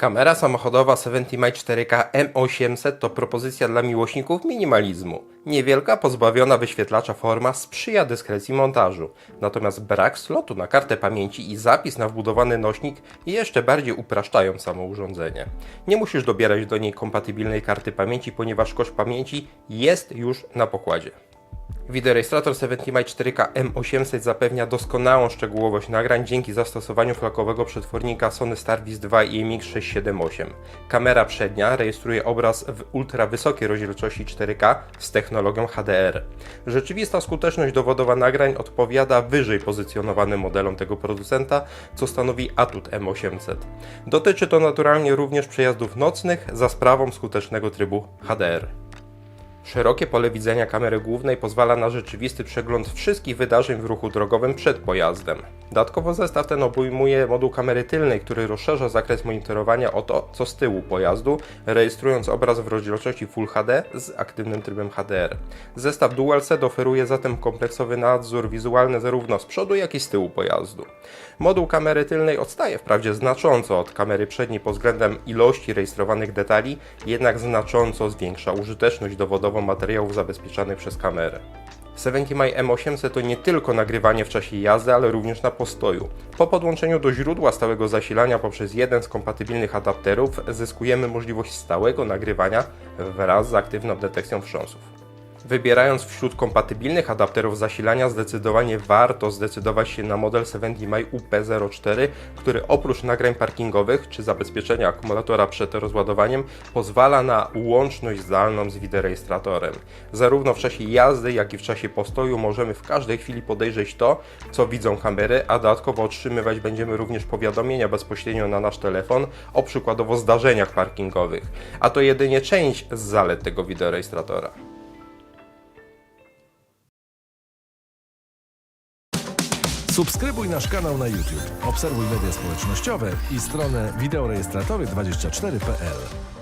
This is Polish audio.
Kamera samochodowa 70 4K M800 to propozycja dla miłośników minimalizmu. Niewielka, pozbawiona wyświetlacza forma sprzyja dyskrecji montażu, natomiast brak slotu na kartę pamięci i zapis na wbudowany nośnik jeszcze bardziej upraszczają samo urządzenie. Nie musisz dobierać do niej kompatybilnej karty pamięci, ponieważ koszt pamięci jest już na pokładzie. Wideorejestrator 70 4K M800 zapewnia doskonałą szczegółowość nagrań dzięki zastosowaniu flakowego przetwornika Sony Starvis 2 i MX678. Kamera przednia rejestruje obraz w ultrawysokiej rozdzielczości 4K z technologią HDR. Rzeczywista skuteczność dowodowa nagrań odpowiada wyżej pozycjonowanym modelom tego producenta, co stanowi atut M800. Dotyczy to naturalnie również przejazdów nocnych za sprawą skutecznego trybu HDR. Szerokie pole widzenia kamery głównej pozwala na rzeczywisty przegląd wszystkich wydarzeń w ruchu drogowym przed pojazdem. Dodatkowo zestaw ten obejmuje moduł kamery tylnej, który rozszerza zakres monitorowania o to, co z tyłu pojazdu, rejestrując obraz w rozdzielczości Full HD z aktywnym trybem HDR. Zestaw DualSense oferuje zatem kompleksowy nadzór wizualny zarówno z przodu, jak i z tyłu pojazdu. Moduł kamery tylnej odstaje wprawdzie znacząco od kamery przedniej pod względem ilości rejestrowanych detali, jednak znacząco zwiększa użyteczność dowodową materiałów zabezpieczanych przez kamerę. 70 M800 to nie tylko nagrywanie w czasie jazdy, ale również na postoju. Po podłączeniu do źródła stałego zasilania poprzez jeden z kompatybilnych adapterów zyskujemy możliwość stałego nagrywania wraz z aktywną detekcją wstrząsów. Wybierając wśród kompatybilnych adapterów zasilania, zdecydowanie warto zdecydować się na model 70 UP04, który oprócz nagrań parkingowych czy zabezpieczenia akumulatora przed rozładowaniem pozwala na łączność zdalną z wideorejestratorem. Zarówno w czasie jazdy, jak i w czasie postoju możemy w każdej chwili podejrzeć to, co widzą kamery, a dodatkowo otrzymywać będziemy również powiadomienia bezpośrednio na nasz telefon o przykładowo zdarzeniach parkingowych. A to jedynie część z zalet tego wideorejestratora. Subskrybuj nasz kanał na YouTube, obserwuj media społecznościowe i stronę wideorejestratory24.pl.